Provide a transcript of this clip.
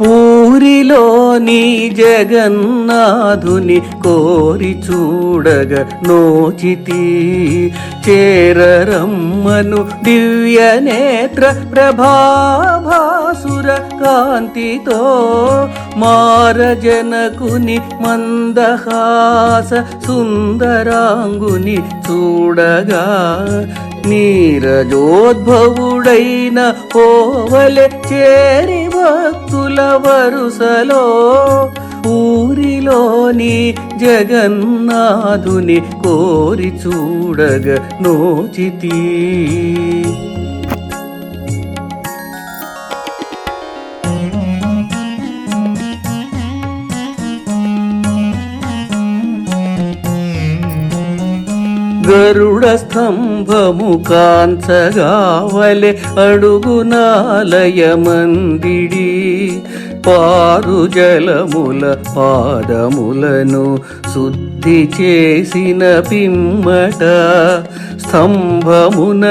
పూరిలోని జగన్నాథుని కోరి చూడగ నోచితి. చేరరమ్మను దివ్య నేత్ర ప్రభాభాసుర కాంతితో మారజనకుని మందహాస సుందరాంగుని చూడగా నీరజోద్భవుడైన పోవలె చేరి భక్తుల వరుసలో ఊరిలోని జగన్నాథుని కోరి చూడగ నోచితీ. గరుడ స్తంభము కాంచగావలె అడుగునాలయ మందిడి. పారు జలముల పాదములను శుద్ధి చేసిన పిమ్మట స్తంభమున